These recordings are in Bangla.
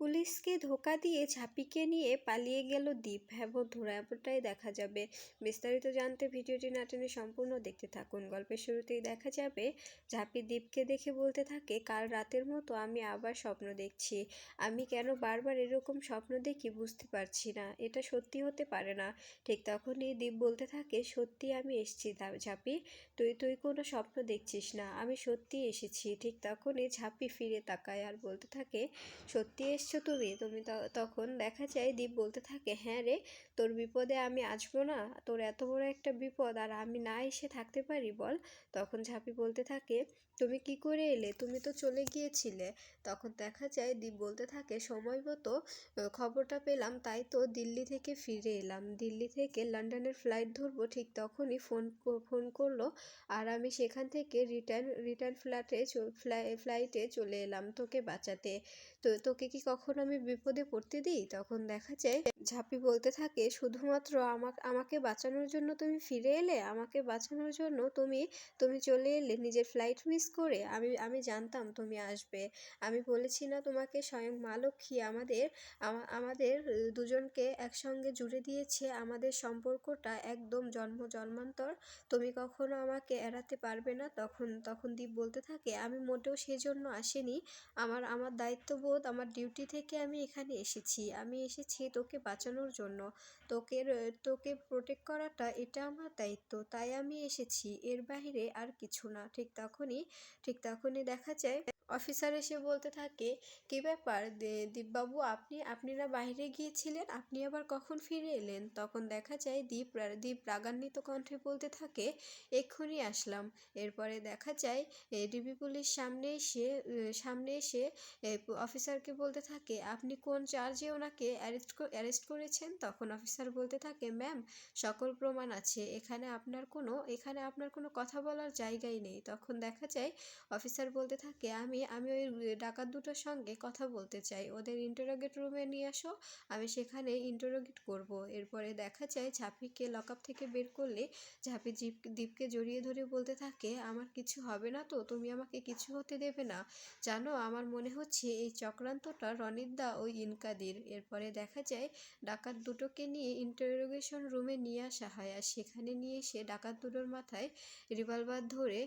পুলিশকে ধোকা দিয়ে ঝাঁপিকে নিয়ে পালিয়ে গেল দ্বীপ। হ্যাঁ বন্ধুরা এমনটাই দেখা যাবে। বিস্তারিত জানতে ভিডিওটি না টেনে সম্পূর্ণ দেখতে থাকুন। গল্পের শুরুতেই দেখা যাবে, ঝাঁপি দ্বীপকে দেখে বলতে থাকে, কাল রাতের মতো আমি আবার স্বপ্ন দেখছি। আমি কেন বারবার এরকম স্বপ্ন দেখি বুঝতে পারছি না। এটা সত্যি হতে পারে না। ঠিক তখনই দ্বীপ বলতে থাকে, সত্যি আমি এসেছি ঝাঁপি। তুই তুই কোনো স্বপ্ন দেখছিস না। আমি সত্যি এসেছি। ঠিক তখনই ঝাঁপি ফিরে তাকায় আর বলতে থাকে, সত্যি এসছো তুমি তুমি ত- তখন দেখা যায় দীপ বলতে থাকে হ্যাঁ রে, তোর বিপদে আমি আসব না, তোর এত বড় একটা বিপদ আর আমি না এসে থাকতে পারি, বল। তখন ঝাঁপি বলতে থাকে, তুমি কি করে এলে? তুমি তো চলে গিয়েছিলে। তখন দেখা যায় দীপ বলতে থাকে, সময় মতো খবরটা পেলাম, তাই তো দিল্লি থেকে ফিরে এলাম। দিল্লি থেকে লন্ডনের ফ্লাইট ধরবো, ঠিক তখনই ফোন ফোন করল, আর আমি সেখান থেকে রিটার্ন রিটার্ন ফ্ল্যাটে ফ্লাইটে চলে এলাম তোকে বাঁচাতে। তো, তোকে কি কখনো আমি বিপদে পড়তে দিই, তখন দেখা যায় ঝাঁপি বলতে থাকে, শুধুমাত্র আমাকে আমাকে বাঁচানোর জন্য তুমি ফিরে এলে, আমাকে বাঁচানোর জন্য তুমি তুমি চলে এলে, নিজের ফ্লাইট মিস করে, আমি আমি জানতাম তুমি আসবে। আমি বলেছি না তোমাকে স্বয়ং মা লক্ষ্মী আমাদের আমাদের দুজনকে একসঙ্গে জুড়ে দিয়েছে, আমাদের সম্পর্কটা একদম জন্ম, জন্মান্তর। তুমি কখনো আমাকে এড়াতে পারবে না। তখন তখন দীপ বলতে থাকে, আমি মোটেও সেজন্য আসিনি। আমার আমার দায়িত্ববোধ, আমার ডিউটি থেকে আমি এখানে এসেছি। আমি এসেছি তোকে বাঁচানোর জন্য। তোকে তোকে প্রোটেক্ট করাটা এটা আমার দায়িত্ব। তাই আমি এসেছি। এর বাইরে আর কিছু না। ঠিক তখনই ঠিক তখনই দেখা যায় অফিসার এসে বলতে থাকে, কি ব্যাপার দীপবাবু আপনি আপনারা বাইরে গিয়েছিলেন? আপনি আবার কখন ফিরে এলেন? তখন দেখা যায় দীপ দীপ রাগান্বিত কণ্ঠে বলতে থাকে, এক্ষুনি আসলাম। এরপরে দেখা যায় ডিবি পুলিশ সামনে এসে সামনে এসে অফিসারকে বলতে থাকে, আপনি কোন চার্জে ওনাকে অ্যারেস্ট অ্যারেস্ট করেছেন? তখন অফিসার বলতে থাকে, ম্যাম, সকল প্রমাণ আছে। এখানে আপনার কোনো, এখানে আপনার কোনো কথা বলার জায়গাই নেই। তখন দেখা যায়, অফিসার বলতে থাকে, আমি আমি ওই ডাকাত দুটোর সঙ্গে কথা বলতে চাই। ওদের ইন্টারোগেট রুমে নিয়ে আসো, আমি সেখানে ইন্টারোগেট করব। এরপরে দেখা যায় ঝাঁপিকে লকআপ থেকে বের করলে ঝাঁপি জিপ দীপকে জড়িয়ে ধরে বলতে থাকে, আমার কিছু হবে না তো, তুমি আমাকে কিছু হতে দেবে না। জানো, আমার মনে হচ্ছে এই চক্রান্তটা রনিতদা ওই ইনকাদির। এরপরে দেখা যায় ডাকাত দুটোকে নিয়ে ইন্টারোগেশন রুমে নিয়ে আসা হয় আর সেখানে নিয়ে এসে ডাকাত দুটোর মাথায় রিভলভার ধরে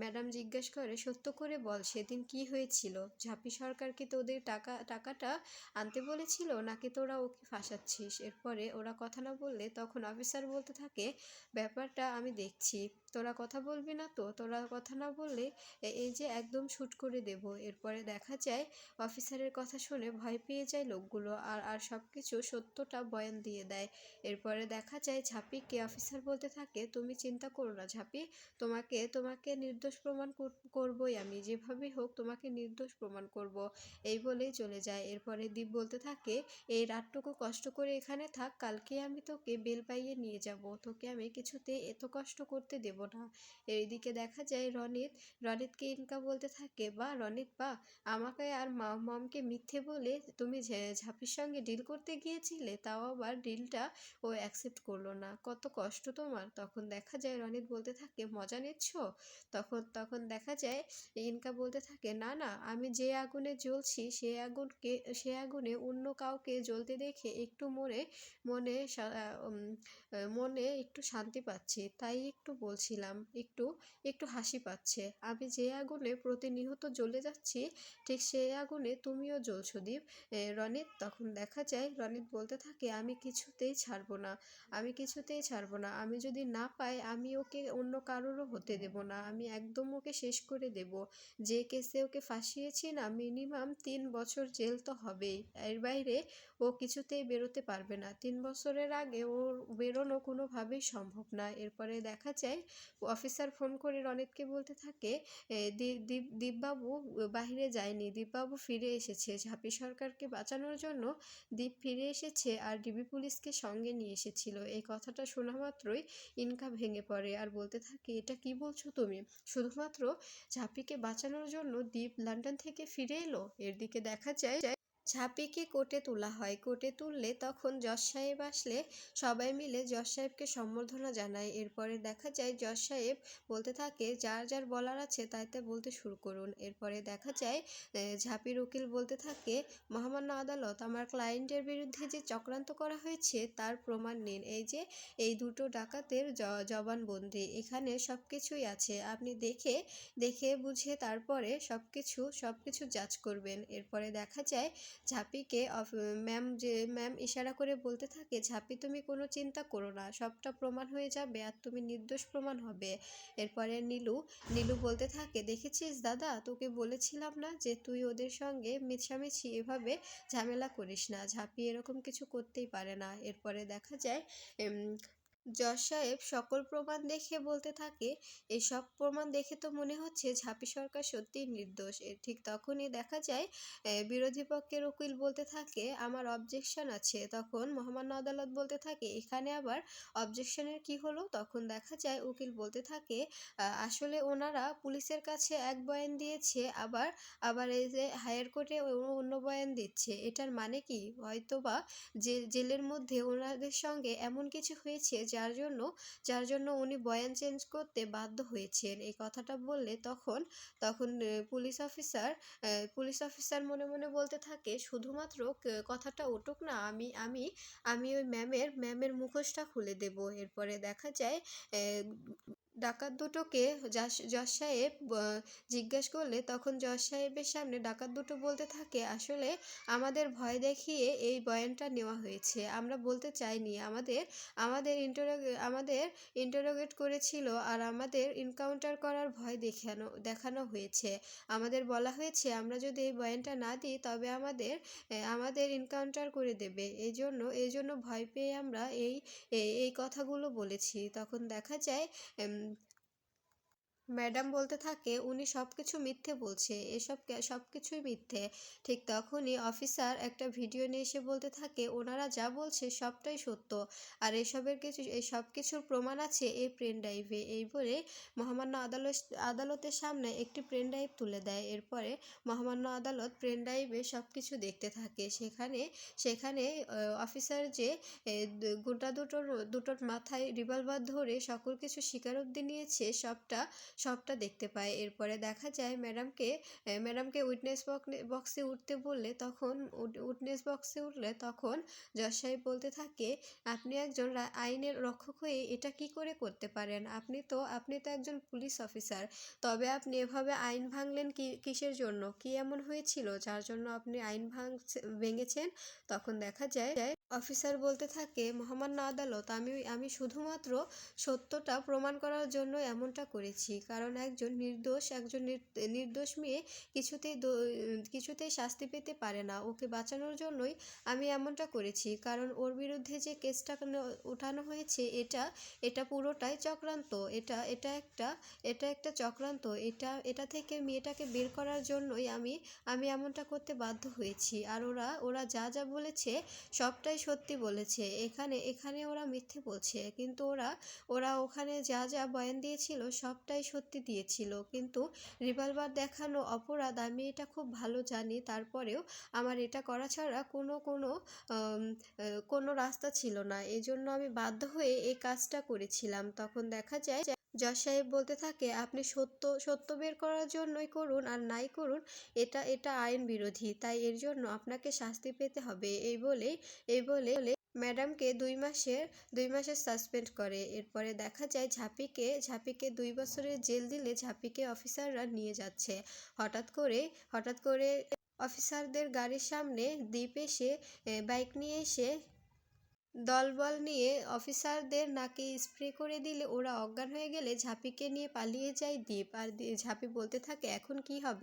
ম্যাডাম জিজ্ঞেস করে, সত্য করে বল, সেদিন কি হয়েছিল? ঝাঁপি সরকার কি তোদের টাকা, টাকাটা আনতে বলেছিল, নাকি তোরা ওকে ফাঁসাচ্ছিস? এরপরে ওরা কথা না বললে তখন অফিসার বলতে থাকে, ব্যাপারটা আমি দেখছি। তোরা কথা বলবি না তো? তোরা কথা না বললে এই যে একদম শ্যুট করে দেব। এরপরে দেখা যায় অফিসারের কথা শুনে ভয় পেয়ে যায় লোকগুলো আর আর সব কিছু সত্যটা বয়ান দিয়ে দেয়। এরপরে দেখা যায়, ঝাঁপিকে অফিসার বলতে থাকে, তুমি চিন্তা করো না ঝাঁপি, তোমাকে তোমাকে নির্দোষ প্রমাণ কর- করবই আমি। যেভাবেই হোক তোমাকে নির্দোষ প্রমাণ করব। এই বলেই চলে যায়। এরপরে দীপ বলতে থাকে, এই রাতটুকু কষ্ট করে এখানে থাক, কালকে আমি তোকে বেল পাইয়ে নিয়ে যাব। তোকে আমি কিছুতে এত কষ্ট করতে দেব না। এইদিকে দেখা যায় রনিত, রনিতকে ইনকা বলতে থাকে, বা, রনিত, বা, আমাকে আর মা- মমকে মিথ্যে বলে তুমি ঝাঁপির সঙ্গে ডিল করতে গিয়েছিলে, তাও আবার ডিলটা ও অ্যাকসেপ্ট করল না। কত কষ্ট তোমার? তখন দেখা যায় রনিত বলতে থাকে, মজা নিচ্ছ? তখন তখন দেখা যায় ইনকা বলতে থাকে না না, আমি যে আগুনে জ্বলছি, সে আগুনকে, সে আগুনে অন্য কাউকে জ্বলতে দেখে একটু মনে মনে মনে একটু শান্তি পাচ্ছি, তাই একটু বলছিলাম, একটু একটু হাসি পাচ্ছে। আমি যে আগুনে প্রতিনিয়ত জ্বলে যাচ্ছি, ঠিক সেই আগুনে তুমিও জ্বলছো, দীপ। রনিত, তখন দেখা যায়, রনিত বলতে থাকে, আমি কিছুতেই ছাড়বো না, আমি কিছুতেই ছাড়বো না, আমি যদি না পাই, আমি ওকে অন্য কারোরও হতে দেব না, আমি একদম ওকে শেষ করে দেব। যে কেসে ওকে ফাঁসিয়েছি না? মিনিমাম তিন বছর জেল তো হবেই। এর বাইরে ও কিছুতেই বেরোতে পারবে না। তিন বছরের আগে ওর বেরোনো কোনোভাবেই সম্ভব না। এরপরে দেখা যায়, অফিসার ফোন করে রনিতকে বলতে থাকে দীপবাবু বাইরে যায়নি। দীপবাবু ফিরে এসেছে। ঝাঁপি সরকারকে বাঁচানোর জন্য দীপ ফিরে এসেছে আর ডিবি পুলিশকে সঙ্গে নিয়ে এসেছিল। এই কথাটা শোনা মাত্রই ইনকা ভেঙে পড়ে আর বলতে থাকে, এটা কি বলছো তুমি? শুধুমাত্র ঝাঁপিকে বাঁচানোর জন্য দীপ লন্ডন থেকে ফিরে এলো? এর দিকে দেখা যায় ঝাঁপিকে কোর্টে তোলা হয়। কোর্টে তুললে তখন জজ সাহেব আসলে সবাই মিলে জজ সাহেবকে সম্বর্ধনা জানায়। এরপরে দেখা যায়, জজ সাহেব বলতে থাকে, যার যার বলার আছে তাইতে বলতে শুরু করুন। এরপরে দেখা যায় ঝাঁপির উকিল বলতে থাকে, মহামান্য আদালত, আমার ক্লায়েন্টের বিরুদ্ধে যে চক্রান্ত করা হয়েছে তার প্রমাণ নিন। এই যে, এই দুটো ডাকাতের জবানবন্দি, এখানে সব কিছুই আছে। আপনি দেখে দেখে বুঝে তারপরে সব কিছু সব কিছু জাজ করবেন। এরপরে দেখা যায় ঝাঁপিকে ম্যাম যে, ম্যাম ইশারা করে বলতে থাকে, ঝাঁপি তুমি কোনো চিন্তা করো না, সবটা প্রমাণ হয়ে যাবে আর তুমি নির্দোষ প্রমাণ হবে। এরপরে নীলু নীলু বলতে থাকে, দেখেছিস দাদা, তোকে বলেছিলাম না যে তুই ওদের সঙ্গে মিছামিছি এভাবে ঝামেলা করিস না, ঝাঁপি এরকম কিছু করতেই পারে না। এরপরে দেখা যায় জজ সাহেব সকল প্রমাণ দেখে বলতে থাকে এই সব প্রমাণ দেখে তো মনে হচ্ছে ঝাঁপি সরকার সত্যিই নির্দোষ। ঠিক তখনই দেখা যায় বিরোধী পক্ষের উকিল বলতে থাকে, আমার অবজেকশন আছে। তখন মহামান্য আদালত বলতে থাকে, এখানে আবার অবজেকশনের কি হলো? তখন দেখা যায়, উকিল বলতে থাকে আসলে ওনারা পুলিশের কাছে এক বয়ান দিয়েছে, আবার আবার এই যে হায়ার কোর্টে অন্য বয়ান দিচ্ছে। এটার মানে কি? হয়তোবা যে, জেলের মধ্যে ওনাদের সঙ্গে এমন কিছু হয়েছে যার জন্য যার জন্য উনি বয়ান চেঞ্জ করতে বাধ্য হয়েছেন। এই কথাটা বললে তখন তখন পুলিশ অফিসার পুলিশ অফিসার মনে মনে বলতে থাকে, শুধুমাত্র কথাটা ওটুক না, আমি আমি আমি ওই ম্যামের ম্যামের মুখোশটা খুলে দেব। এরপরে দেখা যায় ডাকাত দুটোকে জজ সাহেব জিজ্ঞেস করলে তখন জজ সাহেবের সামনে ডাকাত দুটো বলতে থাকে, আসলে আমাদের ভয় দেখিয়ে এই বয়ানটা নেওয়া হয়েছে। আমরা বলতে চাইনি। আমাদের আমাদের ইন্টারোগে আমাদের ইন্টারোগেট করেছিল আর আমাদের এনকাউন্টার করার ভয় দেখানো দেখানো হয়েছে। আমাদের বলা হয়েছে, আমরা যদি এই বয়ানটা না দিই, তবে আমাদের আমাদের এনকাউন্টার করে দেবে। এই জন্য এই জন্য ভয় পেয়ে আমরা এই এই- কথাগুলো বলেছি। তখন দেখা যায় ম্যাডাম বলতে থাকে, উনি সব কিছু মিথ্যে বলছে। এসব সব কিছুই মিথ্যে। ঠিক তখনই অফিসার একটা ভিডিও নিয়ে এসে বলতে থাকে, ওনারা যা বলছে সবটাই সত্য। আর এসবের কিছু এই সব কিছুর প্রমাণ আছে এই পেন ড্রাইভে। এই বলে মহামান্য আদালত, আদালতের সামনে একটি পেন ড্রাইভ তুলে দেয়। এরপরে মহামান্য আদালত পেন ড্রাইভে সব কিছু দেখতে থাকে। সেখানে সেখানে অফিসার যে গোটা দুটোর দুটোর মাথায় রিভলভার ধরে সকল কিছু স্বীকারোক্তি নিয়েছে, সবটা সবটা দেখতে পায়। এরপরে দেখা যায় ম্যাডামকে ম্যাডামকে উইটনেস বক্সে উঠতে বললে তখন উইটনেস বক্সে উঠলে তখন জজ সাহেব বলতে থাকে, আপনি একজন আইনের রক্ষক হয়ে এটা কি করে করতে পারেন? আপনি তো আপনি তো একজন পুলিশ অফিসার। তবে আপনি এভাবে আইন ভাঙলেন কি, কিসের জন্য? কি এমন হয়েছিল যার জন্য আপনি আইন ভাঙ ভেঙেছেন? তখন দেখা যায়, অফিসার বলতে থাকে, মহামান্য আদালত, আমি আমি শুধুমাত্র সত্যটা প্রমাণ করার জন্য এমনটা করেছি। কারণ একজন নির্দোষ, একজন নির- নির্দোষ মেয়ে কিছুতেই কিছুতেই শাস্তি পেতে পারে না। ওকে বাঁচানোর জন্যই আমি এমনটা করেছি। কারণ ওর বিরুদ্ধে যে কেসটা উঠানো হয়েছে, এটা এটা পুরোটাই চক্রান্ত। এটা এটা একটা এটা একটা চক্রান্ত। এটা এটা থেকে মেয়েটাকে বের করার জন্যই আমি আমি এমনটা করতে বাধ্য হয়েছি। আর ওরা ওরা যা যা বলেছে সবটাই সত্যি বলেছে। এখানে এখানে ওরা মিথ্যে বলছে। কিন্তু ওরা ওরা ওখানে যা যা বয়ান দিয়েছিল সবটাই সত্যি দিয়েছিল। কিন্তু রিভলভার দেখানো অপরাধ, আমি এটা খুব ভালো জানি। তারপরেও আমার এটা করা ছাড়া কোনো কোনো কোনো রাস্তা ছিল না। এই জন্য আমি বাধ্য হয়ে এই কাজটা করেছিলাম। তখন দেখা যায় জজ সাহেব বলতে থাকে, আপনি সত্য সত্য বের করার জন্যই করুন আর নাই করুন, এটা এটা আইন বিরোধী। তাই এর জন্য আপনাকে শাস্তি পেতে হবে। এই বলে এই বলে ম্যাডামকে দুই মাসের দুই মাসের সাসপেন্ড করে। এরপরে দেখা যায় ঝাঁপিকে ঝাঁপিকে দুই বছরের জেল দিলে ঝাঁপিকে অফিসাররা নিয়ে যাচ্ছে। হঠাৎ করে হঠাৎ করে অফিসারদের গাড়ির সামনে দ্বীপ এসে বাইক নিয়ে এসে দলবল নিয়ে অফিসারদের নাকে স্প্রে করে দিলে ওরা অজ্ঞান হয়ে গেলে ঝাঁপিকে নিয়ে পালিয়ে যায় দ্বীপ। আর ঝাঁপি বলতে থাকে, এখন কি হবে?